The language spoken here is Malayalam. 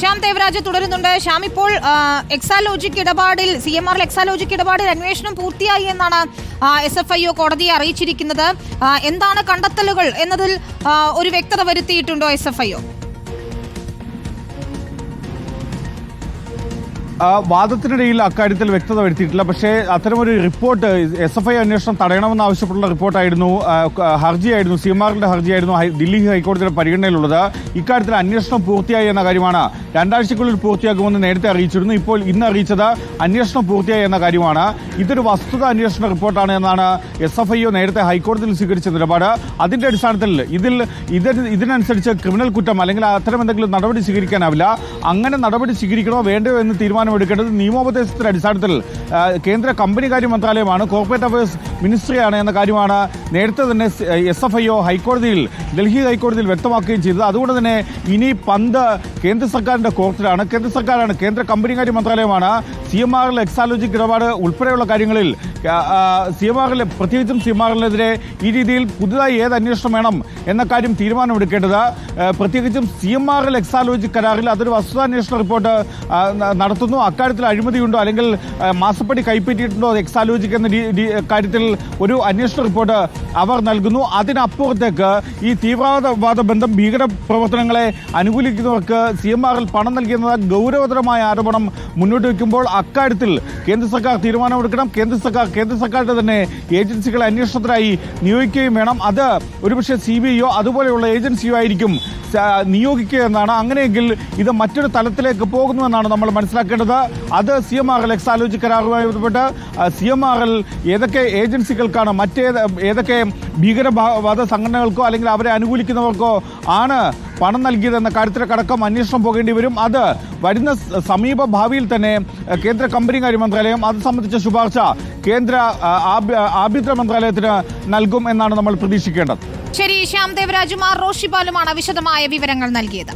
ശ്യാം ദേവരാജ് തുടരുന്നുണ്ട്. ശ്യാം ഇപ്പോൾ എക്സാലോജിക് ഇടപാടിൽ സി എം ആറിൽ എക്സാലോജിക് ഇടപാടിൽ അന്വേഷണം പൂർത്തിയായി എന്നാണ് എസ് എഫ് ഐ ഒ കോടതിയെ അറിയിച്ചിരിക്കുന്നത്. എന്താണ് കണ്ടെത്തലുകൾ എന്നതിൽ ഒരു വ്യക്തത വരുത്തിയിട്ടുണ്ടോ എസ് എഫ് ഐ ഒ? വാദത്തിനിടയിൽ അക്കാര്യത്തിൽ വ്യക്തത വരുത്തിയിട്ടില്ല. പക്ഷേ അത്തരമൊരു റിപ്പോർട്ട് എസ് എഫ് ഐ അന്വേഷണം തടയണമെന്ന് ആവശ്യപ്പെട്ടുള്ള റിപ്പോർട്ടായിരുന്നു ഹർജിയായിരുന്നു സി എം ആറിന്റെ ഹർജിയായിരുന്നു ദില്ലി ഹൈക്കോടതിയുടെ പരിഗണനയിലുള്ളത്. ഇക്കാര്യത്തിൽ അന്വേഷണം പൂർത്തിയായി എന്ന കാര്യമാണ് രണ്ടാഴ്ചക്കുള്ളിൽ പൂർത്തിയാക്കുമെന്ന് നേരത്തെ അറിയിച്ചിരുന്നു. ഇപ്പോൾ ഇന്ന് അറിയിച്ചത് അന്വേഷണം പൂർത്തിയായി എന്ന കാര്യമാണ്. ഇതൊരു വസ്തുത അന്വേഷണ റിപ്പോർട്ടാണ് എന്നാണ് എസ് എഫ് ഐ നേരത്തെ ഹൈക്കോടതിയിൽ സ്വീകരിച്ച നിലപാട്. അതിന്റെ അടിസ്ഥാനത്തിൽ ഇതിൽ ഇതിന് ഇതിനനുസരിച്ച് ക്രിമിനൽ കുറ്റം അല്ലെങ്കിൽ അത്തരം എന്തെങ്കിലും നടപടി സ്വീകരിക്കാനാവില്ല. അങ്ങനെ നടപടി സ്വീകരിക്കണോ വേണ്ടയോ എന്ന് തീരുമാനമെടുക്കേണ്ടത് നിയമോപദേശത്തിന്റെ അടിസ്ഥാനത്തിൽ കേന്ദ്ര കമ്പനി കാര്യ മന്ത്രാലയമാണ് കോർപ്പറേറ്റ് അഫയേഴ്സ് മിനിസ്ട്രിയാണ് എന്ന കാര്യമാണ് നേരത്തെ തന്നെ എസ് എഫ് ഐ ഒ ഹൈക്കോടതിയിൽ ഡൽഹി ഹൈക്കോടതിയിൽ വ്യക്തമാക്കുകയും ചെയ്തത്. അതുകൊണ്ട് തന്നെ ഇനി പന്ത് കേന്ദ്ര സർക്കാരിന്റെ കോർട്ടിലാണ്. കേന്ദ്ര സർക്കാരാണ് കേന്ദ്ര കമ്പനി കാര്യ മന്ത്രാലയമാണ് സി എം ആറിൽ എക്സാലോജിക് ഇടപാട് ഉൾപ്പെടെയുള്ള കാര്യങ്ങളിൽ സി എം ആറിലെ പ്രത്യേകിച്ചും സി എം ആറിനെതിരെ ഈ രീതിയിൽ പുതുതായി ഏത് അന്വേഷണം വേണം എന്ന കാര്യം തീരുമാനമെടുക്കേണ്ടത് പ്രത്യേകിച്ചും സി എം ആറിൽ എക്സാലോജിക് കരാറിൽ അതൊരു വസ്തുതാന്വേഷണ റിപ്പോർട്ട് ആ, ന- നടത്തുന്നു അക്കാര്യത്തിൽ അഴിമതിയുണ്ടോ? അല്ലെങ്കിൽ മാസപ്പടി കൈപ്പറ്റിയിട്ടുണ്ടോ? രീ- രീ- കാര്യത്തിൽ ഒരു അന്വേഷണ റിപ്പോർട്ട് അവർ നൽകുന്നു. അതിനപ്പുറത്തേക്ക് ഈ തീവ്രവാദ ബന്ധം ഭീകര പ്രവർത്തനങ്ങളെ അനുകൂലിക്കുന്നവർക്ക് സി എം ആറിൽ പണം നൽകിയെന്ന ഗൗരവതരമായ ആരോപണം മുന്നോട്ട് വയ്ക്കുമ്പോൾ അക്കാര്യത്തിൽ കേന്ദ്ര സർക്കാർ തീരുമാനമെടുക്കണം. കേന്ദ്ര സർക്കാർ കേന്ദ്ര സർക്കാരിന്റെ തന്നെ ഏജൻസികളെ അന്വേഷണത്തിനായി നിയോഗിക്കുകയും വേണം. അത് ഒരുപക്ഷെ സി ബി ഐയോ അതുപോലെയുള്ള ഏജൻസിയോ ആയിരിക്കും നിയോഗിക്കുക എന്നാണ്. അങ്ങനെയെങ്കിൽ ഇത് മറ്റൊരു തലത്തിലേക്ക് പോകുന്നുവെന്നാണ് നമ്മൾ മനസ്സിലാക്കേണ്ടത്. അത് C M R L Exalogic കരാറുമായി ബന്ധപ്പെട്ട് സി എം ആർ എൽ ഏതൊക്കെ ഏജൻസികൾക്കാണ് മറ്റേത് ഏതൊക്കെ ഭീകരവാദ സംഘടനകൾക്കോ അല്ലെങ്കിൽ അവരെ അനുകൂലിക്കുന്നവർക്കോ ആണ് പണം നൽകിയതെന്ന കാര്യത്തിലടക്കം അന്വേഷണം പോകേണ്ടി വരും. അത് വരുന്ന സമീപ ഭാവിയിൽ തന്നെ കേന്ദ്ര കമ്പനി കാര്യ മന്ത്രാലയം അത് സംബന്ധിച്ച ശുപാർശ കേന്ദ്ര ആഭ്യന്തര മന്ത്രാലയത്തിന് നൽകും എന്നാണ് നമ്മൾ പ്രതീക്ഷിക്കേണ്ടത്. ശരി ശ്യാം ദേവരാജുമാർ റോഷിപാലുമാണ് വിശദമായ വിവരങ്ങൾ നൽകിയത്.